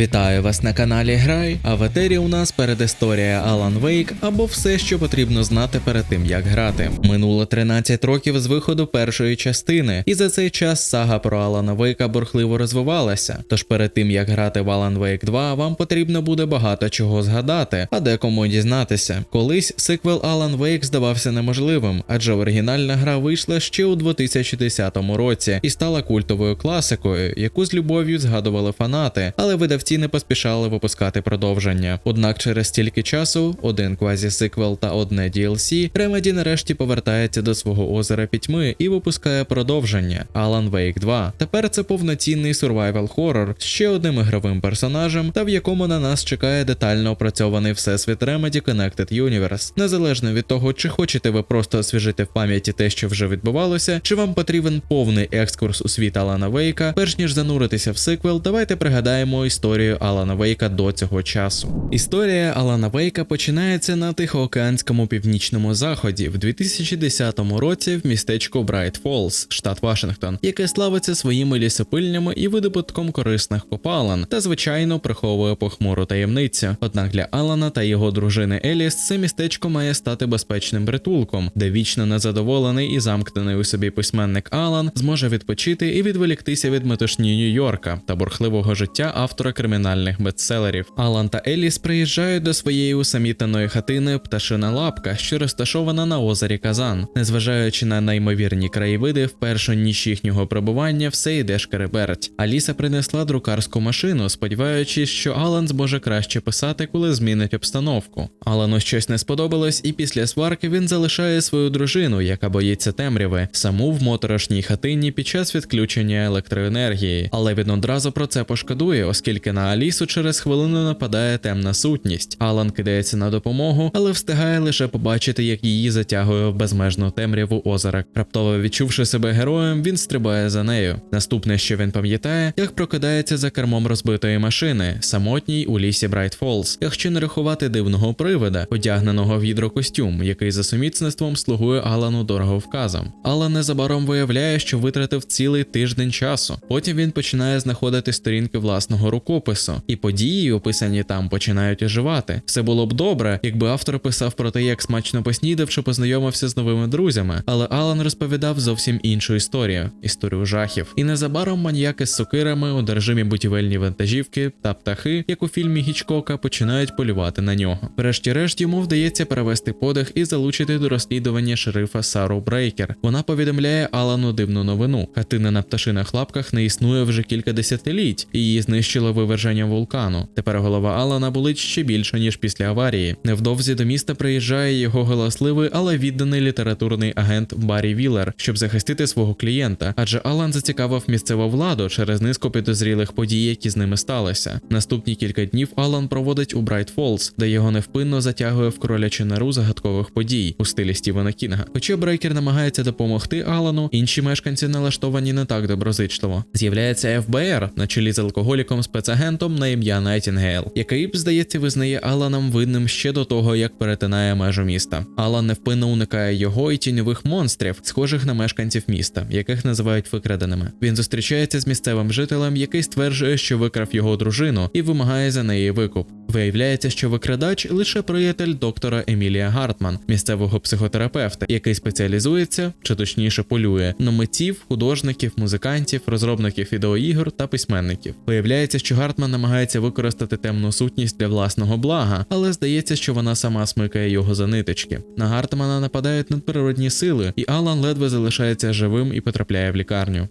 Вітаю вас на каналі Грай, а в етері у нас передісторія Alan Wake або все, що потрібно знати перед тим, як грати. Минуло 13 років з виходу першої частини, і за цей час сага про Алана Вейка бурхливо розвивалася. Тож перед тим як грати в Alan Wake 2, вам потрібно буде багато чого згадати, а декому дізнатися. Колись сиквел Alan Wake здавався неможливим, адже оригінальна гра вийшла ще у 2010 році і стала культовою класикою, яку з любов'ю згадували фанати, але видавці не поспішали випускати продовження. Однак через стільки часу, один квазі-сиквел та одне DLC, Remedy нарешті повертається до свого озера пітьми і випускає продовження Alan Wake 2. Тепер це повноцінний survival хоррор з ще одним ігровим персонажем, та в якому на нас чекає детально опрацьований всесвіт Remedy Connected Universe. Незалежно від того, чи хочете ви просто освіжити в пам'яті те, що вже відбувалося, чи вам потрібен повний екскурс у світ Алана Вейка, перш ніж зануритися в сиквел, давайте пригадаємо історію Алана Вейка до цього часу. Історія Алана Вейка починається на Тихоокеанському північному заході в 2010 році в містечку Брайт Фолз, штат Вашингтон, яке славиться своїми лісопильнями і видобутком корисних копалин, та звичайно приховує похмуру таємницю. Однак для Алана та його дружини Еліс це містечко має стати безпечним притулком, де вічно незадоволений і замкнений у собі письменник Алан зможе відпочити і відволіктися від метушні Нью-Йорка та бурхливого життя автора кримінальних бестселерів. Алан та Еліс приїжджають до своєї усамітненої хатини пташина лапка, що розташована на озері Казан. Незважаючи на неймовірні краєвиди, в першу ніч їхнього перебування все йде шкереберть. Аліса принесла друкарську машину, сподіваючись, що Алан зможе краще писати, коли змінить обстановку. Алану щось не сподобалось, і після сварки він залишає свою дружину, яка боїться темряви, саму в моторошній хатині під час відключення електроенергії. Але він одразу про це пошкодує, оскільки на Алісу через хвилину нападає темна сутність. Алан кидається на допомогу, але встигає лише побачити, як її затягує в безмежну темряву озера. Раптово відчувши себе героєм, він стрибає за нею. Наступне, що він пам'ятає, як прокидається за кермом розбитої машини, самотній у лісі Брайт Фолз, якщо не рахувати дивного привида, одягненого в гідрокостюм, який за сумісництвом слугує Алану дороговказом. Алан незабаром виявляє, що витратив цілий тиждень часу. Потім він починає знаходити сторінки власного рукопису, і події, описані там, починають оживати. Все було б добре, якби автор писав про те, як смачно поснідав, чи познайомився з новими друзями, але Алан розповідав зовсім іншу історію історію жахів. І незабаром маньяки з сокирами, одержимі будівельні вантажівки та птахи, як у фільмі Гічкока, починають полювати на нього. Врешті-решт йому вдається перевести подих і залучити до розслідування шерифа Сару Брейкер. Вона повідомляє Алану дивну новину. Хатина на пташиних лапках не існує вже кілька десятиліть, і її знищило виверження вулкану. Тепер голова Алана болить ще більше ніж після аварії. Невдовзі до міста приїжджає його галасливий, але відданий літературний агент Баррі Віллер, щоб захистити свого клієнта, адже Алан зацікавив місцеву владу через низку підозрілих подій, які з ними сталися. Наступні кілька днів Алан проводить у Брайт Фолз, де його невпинно затягує в кролячу нору загадкових подій у стилі Стівена Кінга. Хоча Брейкер намагається допомогти Алану, інші мешканці налаштовані не так доброзичливо. З'являється ФБР на чолі з алкоголіком спецагентом на ім'я Найтінгейл, який, здається, визнає Аланом винним ще до того, як перетинає межу міста. Алан невпинно уникає його і тіньових монстрів, схожих на мешканців міста, яких називають викраденими. Він зустрічається з місцевим жителем, який стверджує, що викрав його дружину і вимагає за неї викуп. Виявляється, що викрадач лише приятель доктора Емілія Гартман, місцевого психотерапевта, який спеціалізується, чи точніше полює на митців, художників, музикантів, розробників відеоігор та письменників. Виявляється, що Гартман намагається використати темну сутність для власного блага, але здається, що вона сама смикає його за ниточки. На Гартмана нападають надприродні сили, і Алан ледве залишається живим і потрапляє в лікарню.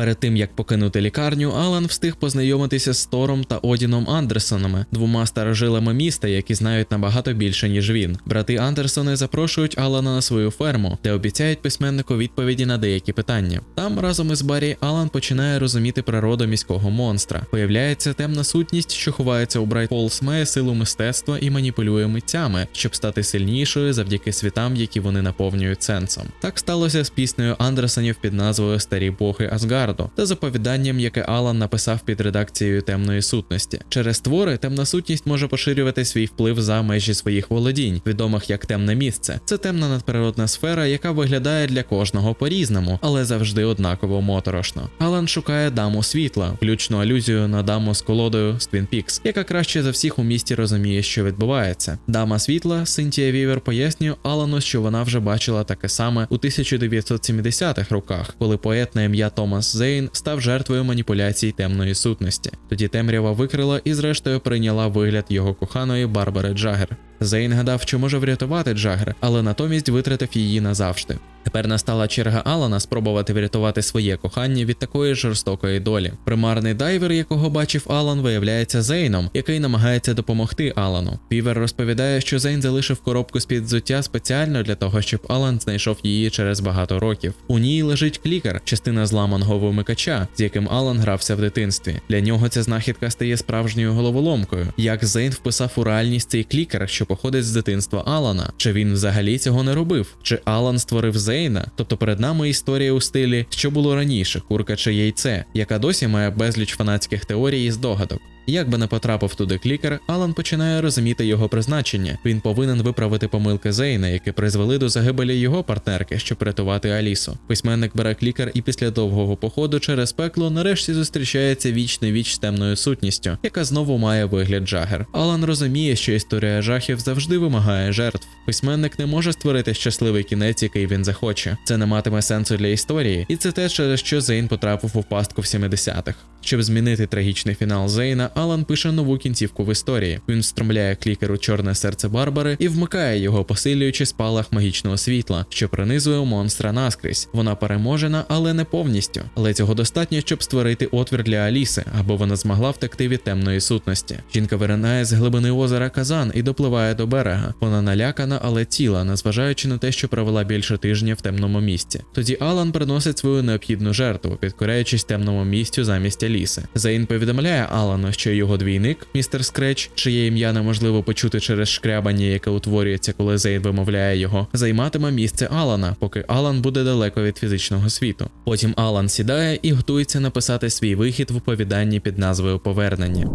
Перед тим як покинути лікарню, Алан встиг познайомитися з Тором та Одіном Андерсонами, двома старожилами міста, які знають набагато більше ніж він. Брати Андерсони запрошують Алана на свою ферму, де обіцяють письменнику відповіді на деякі питання. Там разом із Баррі Алан починає розуміти природу міського монстра. Появляється темна сутність, що ховається у Брайт Фолз, має силу мистецтва і маніпулює митцями, щоб стати сильнішою завдяки світам, які вони наповнюють сенсом. Так сталося з піснею Андерсонів під назвою Старі боги Асгарду. Асгарду та з оповіданням, яке Алан написав під редакцією темної сутності. Через твори темна сутність може поширювати свій вплив за межі своїх володінь, відомих як темне місце. Це темна надприродна сфера, яка виглядає для кожного по-різному, але завжди однаково моторошно. Алан шукає даму світла, включну алюзію на даму з колодою з Twin Peaks, яка краще за всіх у місті розуміє, що відбувається. Дама світла Синтія Вівер пояснює Алану, що вона вже бачила таке саме у 1970-х роках, коли поет на ім'я Томас Зейн став жертвою маніпуляцій темної сутності. Тоді темрява викрила і, зрештою, прийняла вигляд його коханої Барбари Джагер. Зейн гадав, що може врятувати Джагер, але натомість витратив її назавжди. Тепер настала черга Алана спробувати врятувати своє кохання від такої жорстокої долі. Примарний дайвер, якого бачив Алан, виявляється Зейном, який намагається допомогти Алану. Півер розповідає, що Зейн залишив коробку з під взуття спеціально для того, щоб Алан знайшов її через багато років. У ній лежить клікер, частина зламаного вимикача, з яким Алан грався в дитинстві. Для нього ця знахідка стає справжньою головоломкою. Як Зейн вписав у реальність цей клікер, що походить з дитинства Алана? Чи він взагалі цього не робив? Чи Алан створив Зейна? Тобто перед нами історія у стилі, що було раніше, курка чи яйце, яка досі має безліч фанатських теорій і здогадок. Як би не потрапив туди клікер, Алан починає розуміти його призначення. Він повинен виправити помилки Зейна, які призвели до загибелі його партнерки, щоб рятувати Алісу. Письменник бере клікер і після довгого походу через пекло нарешті зустрічається віч на віч з темною сутністю, яка знову має вигляд Джагер. Алан розуміє, що історія жахів завжди вимагає жертв. Письменник не може створити щасливий кінець, який він захоче. Це не матиме сенсу для історії, і це те, через що Зейн потрапив у пастку в 70-х. Щоб змінити трагічний фінал Зейна, Алан пише нову кінцівку в історії. Він встромляє клікер у чорне серце Барбари і вмикає його, посилюючи спалах магічного світла, що пронизує монстра наскрізь. Вона переможена, але не повністю. Але цього достатньо, щоб створити отвір для Аліси, аби вона змогла втекти від темної сутності. Жінка виринає з глибини озера Казан і допливає до берега. Вона налякана, але ціла, незважаючи на те, що провела більше тижня в темному місці. Тоді Алан приносить свою необхідну жертву, підкоряючись темному місцю замість Аліси. Зейн повідомляє Алану, що його двійник, містер Скреч, чиє ім'я неможливо почути через шкрябання, яке утворюється, коли Зейн вимовляє його, займатиме місце Алана, поки Алан буде далеко від фізичного світу. Потім Алан сідає і готується написати свій вихід в оповіданні під назвою Повернення.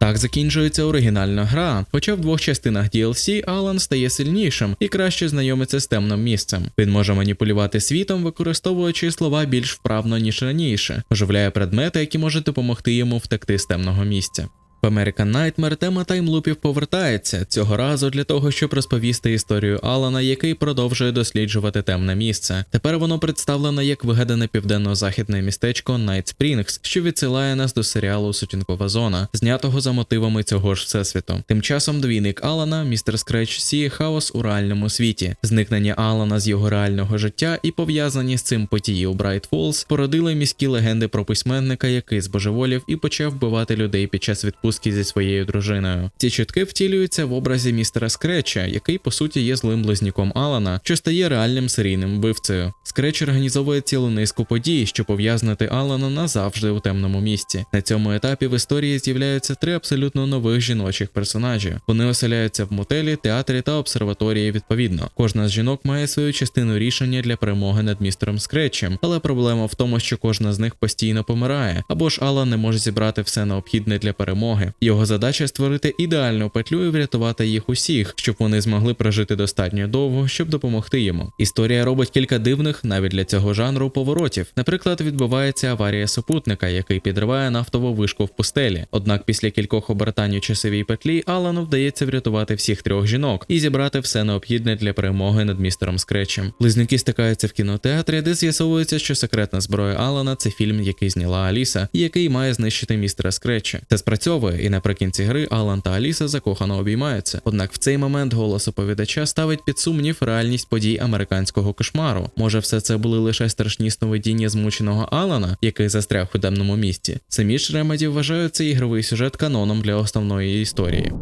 Так закінчується оригінальна гра. Хоча в двох частинах DLC Алан стає сильнішим і краще знайомиться з темним місцем. Він може маніпулювати світом, використовуючи слова більш вправно ніж раніше, оживляє предмети, які можуть допомогти йому втекти з темного місця. American Nightmare тема таймлупів повертається цього разу для того, щоб розповісти історію Алана, який продовжує досліджувати темне місце. Тепер воно представлено як вигадане південно-західне містечко Night Springs, що відсилає нас до серіалу Сутінкова зона, знятого за мотивами цього ж всесвіту. Тим часом двійник Алана, містер Скреч, сіє хаос у реальному світі. Зникнення Алана з його реального життя і пов'язані з цим події у Брайт Фолз породили міські легенди про письменника, який збожеволів і почав вбивати людей під час відпустки відпустки зі своєю дружиною. Ці чутки втілюються в образі містера Скреча, який по суті є злим близнюком Алана, що стає реальним серійним вбивцею. Скреч організовує цілу низку подій, щоб пов'язнити Алана назавжди у темному місці. На цьому етапі в історії з'являються три абсолютно нових жіночих персонажі. Вони оселяються в мотелі, театрі та обсерваторії відповідно. Кожна з жінок має свою частину рішення для перемоги над містером Скретчем, але проблема в тому, що кожна з них постійно помирає, або ж Алан не може зібрати все необхідне для перемоги допомоги. Його задача створити ідеальну петлю і врятувати їх усіх, щоб вони змогли прожити достатньо довго, щоб допомогти йому. Історія робить кілька дивних, навіть для цього жанру, поворотів. Наприклад, відбувається аварія супутника, який підриває нафтову вишку в пустелі. Однак після кількох обертань у часовій петлі Алану вдається врятувати всіх трьох жінок і зібрати все необхідне для перемоги над містером Скретчем. Близнюки стикаються в кінотеатрі, де з'ясовується, що секретна зброя Алана це фільм, який зняла Аліса, і який має знищити містера Скретча. Це спрацьовує спрацьовує, і наприкінці гри Алан та Аліса закохано обіймаються. Однак в цей момент голос оповідача ставить під сумнів реальність подій американського кошмару. Може, все це були лише страшні сновидіння змученого Алана, який застряг у темному місці. Самі ж Ремеді вважають цей ігровий сюжет каноном для основної історії.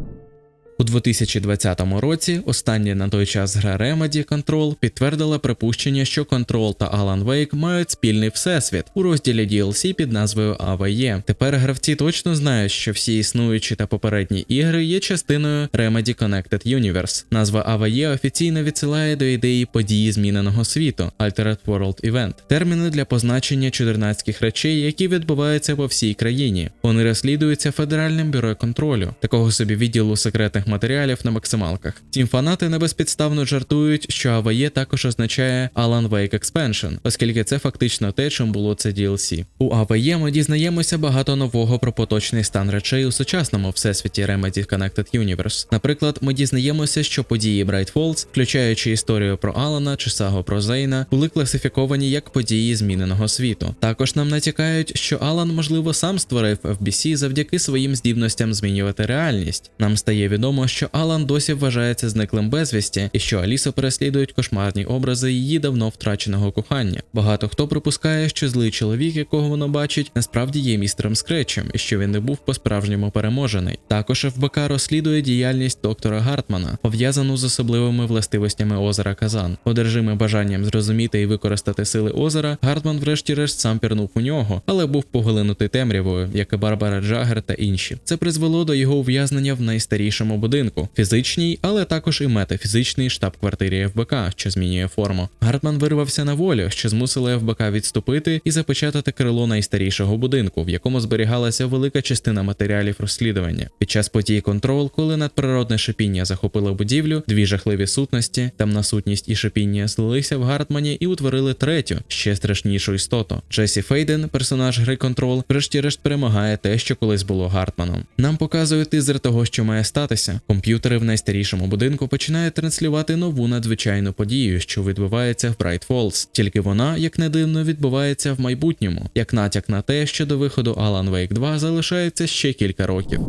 У 2020 році остання на той час гра Remedy Control підтвердила припущення, що Control та Alan Wake мають спільний всесвіт у розділі DLC під назвою AVE. Тепер гравці точно знають, що всі існуючі та попередні ігри є частиною Remedy Connected Universe. Назва AVE офіційно відсилає до ідеї події зміненого світу Altered World Event, терміни для позначення чудернацьких речей, які відбуваються по всій країні. Вони розслідуються Федеральним бюро контролю, такого собі відділу секретних матеріалів на максималках. Тім фанати небезпідставно жартують, що AVE також означає Alan Wake Expansion, оскільки це фактично те, чим було це DLC. У AVE ми дізнаємося багато нового про поточний стан речей у сучасному всесвіті Remedy Connected Universe. Наприклад, ми дізнаємося, що події Bright Falls, включаючи історію про Алана чи сагу про Зейна, були класифіковані як події зміненого світу. Також нам натякають, що Алан, можливо, сам створив FBC завдяки своїм здібностям змінювати реальність. Нам стає відомо, що Алан досі вважається зниклим безвісті, і що Алісу переслідують кошмарні образи її давно втраченого кохання. Багато хто припускає, що злий чоловік, якого воно бачить, насправді є містером Скретчем, і що він не був по-справжньому переможений. Також ФБК розслідує діяльність доктора Гартмана, пов'язану з особливими властивостями озера Казан. Одержимий бажанням зрозуміти і використати сили озера, Гартман, врешті-решт, сам пірнув у нього, але був поглинутий темрявою, як і Барбара Джагер та інші. Це призвело до його ув'язнення в найстарішому будинку, фізичній, але також і метафізичній штаб-квартирі ФБК, що змінює форму. Гартман вирвався на волю, що змусило ФБК відступити і запечатати крило найстарішого будинку, в якому зберігалася велика частина матеріалів розслідування. Під час подій контрол, коли надприродне шипіння захопило будівлю, дві жахливі сутності, темна сутність і шипіння злилися в Гартмані і утворили третю, ще страшнішу істоту. Джесі Фейден, персонаж гри Control, врешті-решт перемагає те, що колись було Гартманом. Нам показують тизер того, що має статися. Комп'ютери в найстарішому будинку починають транслювати нову надзвичайну подію, що відбувається в Bright Falls. Тільки вона, як не дивно, відбувається в майбутньому, як натяк на те, що до виходу Alan Wake 2 залишається ще кілька років.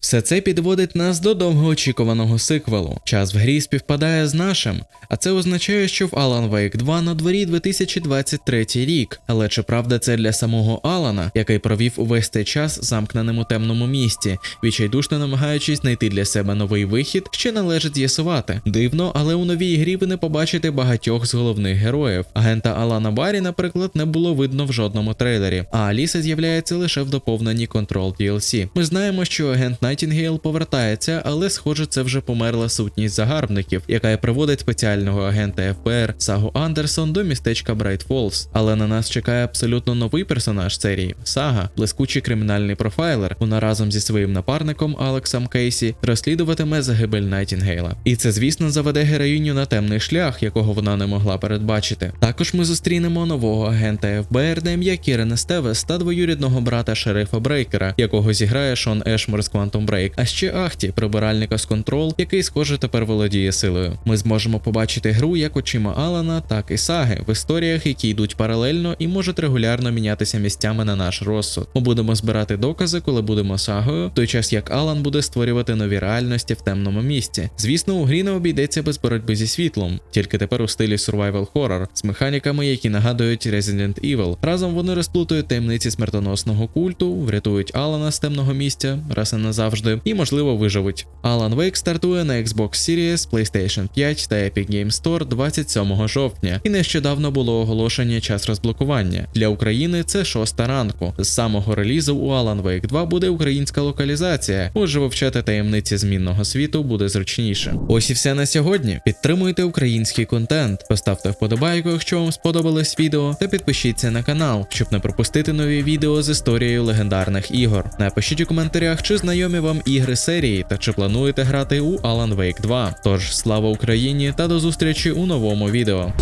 Все це підводить нас до довгоочікуваного сиквелу. Час в грі співпадає з нашим, а це означає, що в Alan Wake 2 на дворі 2023 рік. Але чи правда це для самого Алана, який провів увесь цей час замкненим у темному місті, відчайдушно намагаючись знайти для себе новий вихід, ще належить з'ясувати. Дивно, але у новій грі ви не побачите багатьох з головних героїв. Агента Алана Барі, наприклад, не було видно в жодному трейлері, а Аліса з'являється лише в доповненні Control DLC. Ми знаємо, що агент Найтінгейл повертається, але схоже, це вже померла сутність загарбників, яка і приводить спеціального агента ФБР Сагу Андерсон до містечка Брайт Фолз. Але на нас чекає абсолютно новий персонаж серії Сага, блискучий кримінальний профайлер. Вона разом зі своїм напарником Алексом Кейсі розслідуватиме загибель Найтінгейла. І це, звісно, заведе героїню на темний шлях, якого вона не могла передбачити. Також ми зустрінемо нового агента ФБР ім'я Кірена Стевес та двоюрідного брата шерифа Брейкера, якого зіграє Шон Ешмор з Quantum Break, а ще Ахті, прибиральника з Control, який, схоже, тепер володіє силою. Ми зможемо побачити гру як очима Алана, так і Саги в історіях, які йдуть паралельно і можуть регулярно мінятися місцями на наш розсуд. Ми будемо збирати докази, коли будемо сагою, в той час як Алан буде створювати нові реальності в темному місці. Звісно, у грі не обійдеться без боротьби зі світлом, тільки тепер у стилі survival horror, з механіками, які нагадують Resident Evil. Разом вони розплутують таємниці смертоносного культу, врятують Алана з темного місця, раз і назавжди, і можливо виживуть. Alan Wake стартує на Xbox Series, PlayStation 5 та Epic Games Store 27 жовтня, і нещодавно було оголошення час розблокування. Для України це 6 ранку. З самого релізу у Alan Wake 2 буде українська локалізація, отже, вивчати таємниці змінного світу буде зручніше. Ось і все на сьогодні. Підтримуйте український контент, поставте вподобайку, якщо вам сподобалось відео, та підпишіться на канал, щоб не пропустити нові відео з історією легендарних ігор. Напишіть у коментарях, чи знайомі вам ігри серії та чи плануєте грати у Alan Wake 2. Тож слава Україні та до зустрічі у новому відео.